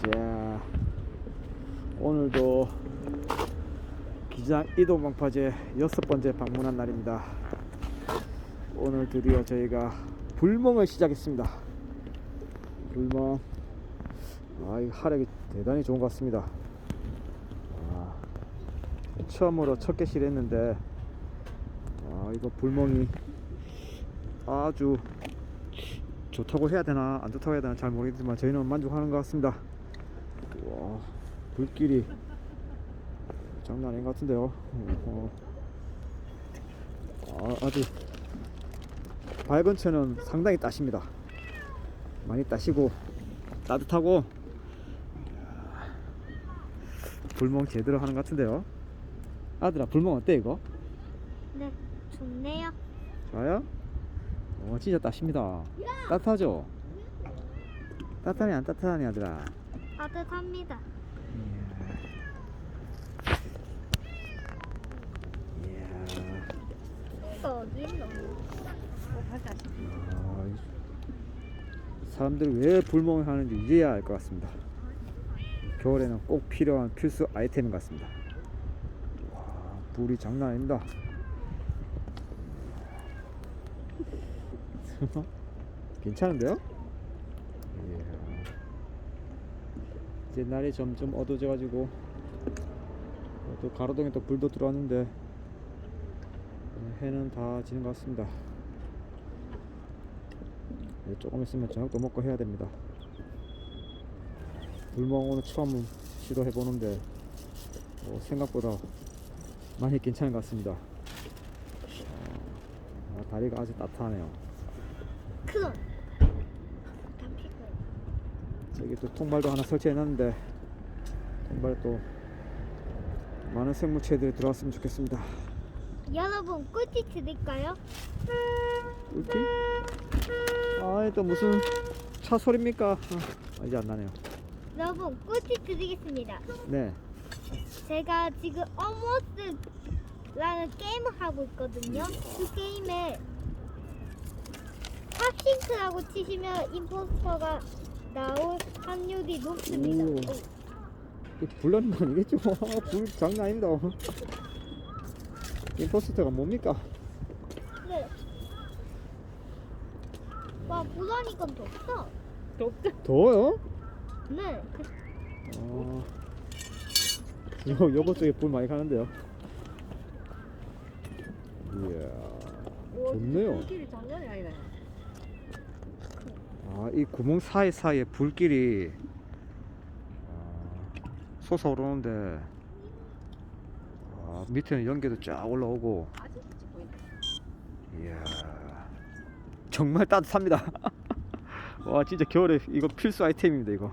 자, 오늘도 기장 이동 방파제 여섯 번째 방문한 날입니다. 오늘 드디어 저희가 불멍을 시작했습니다. 불멍. 아, 이 하력이 대단히 좋은 것 같습니다. 아, 처음으로 첫 개시를 했는데, 아, 이거 불멍이 아주 좋다고 해야 되나 안 좋다고 해야 되나 잘 모르겠지만 저희는 만족하는 것 같습니다. 와 불길이 장난 아닌 것 같은데요. 어, 아, 아주 밝은 천은 상당히 따십니다. 많이 따시고 따뜻하고 불멍 제대로 하는 것 같은데요. 아들아 불멍 어때 이거? 네, 좋네요. 좋아요? 어 진짜 따십니다. 따뜻하죠? 따뜻하니 안 따뜻하니 아들아? 따뜻합니다. 어디 있노? 아, 이 사람들이 왜 불멍을 하는지 이제야 알 것 같습니다. 겨울에는 꼭 필요한 필수 아이템인 것 같습니다. 와, 불이 장난 아닙니다. 괜찮은데요? 이야. 이제 날이 점점 어두워져 가지고 또 가로등에 또 불도 들어왔는데 해는 다 지는 것 같습니다. 이제 조금 있으면 저녁도 먹고 해야 됩니다. 불멍 오늘 처음 시도해 보는데 어, 생각보다 많이 괜찮은 것 같습니다. 아, 다리가 아주 따뜻하네요. 큰. 저기 또 통발도 하나 설치해 놨는데 통발 또 많은 생물체들이 들어왔으면 좋겠습니다. 여러분 꿀팁 드릴까요? 꿀팁? 아이 또 무슨 차 소리입니까? 아, 이제 안 나네요. 여러분 꿀팁 드리겠습니다. 네. 제가 지금 어머스라는 게임을 하고 있거든요. 그 게임에 팝싱크라고 치시면 임포스터가 나올 확률이 높습니다. 오. 오. 이거 불나는 거 아니겠죠? 불 장난 아닙니다. 임포스터가 뭡니까? 네. 와, 불안이건 덥다. 더워요? 네. 어... 요, 요거 쪽에 불 많이 가는데요. 이야, 좋네요. 길이 장난이 아니네. 아, 이 구멍 사이사이에 불길이 아, 솟아오르는데 아, 밑에는 연기도 쫙 올라오고. 이야 정말 따뜻합니다 와 진짜 겨울에 이거 필수 아이템입니다 이거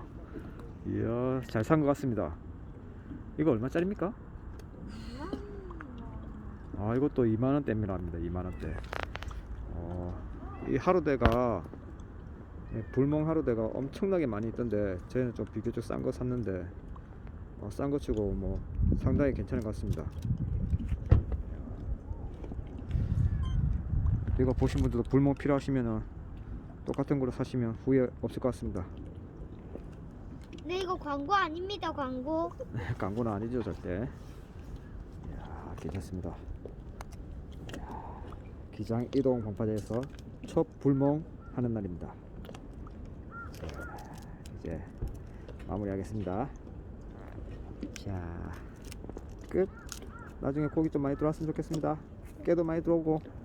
이야 잘 산 것 같습니다 이거 얼마짜리입니까? 아 이것도 2만원대입니다 합니다 2만원대 어, 이 하루대가 예, 불멍 하루대가 엄청나게 많이 있던데 저희는 좀 비교적 싼 거 샀는데 어, 싼거 치고 뭐 상당히 괜찮은 것 같습니다. 이거 보신 분들도 불멍 필요하시면은 똑같은 거로 사시면 후회 없을 것 같습니다. 네, 이거 광고 아닙니다, 광고. 광고는 아니죠 절대. 이야 괜찮습니다. 이야, 기장 이동 방파제에서 첫 불멍 하는 날입니다. 자, 이제 마무리하겠습니다. 자 끝. 나중에 고기 좀 많이 들어왔으면 좋겠습니다. 깨도 많이 들어오고. 끝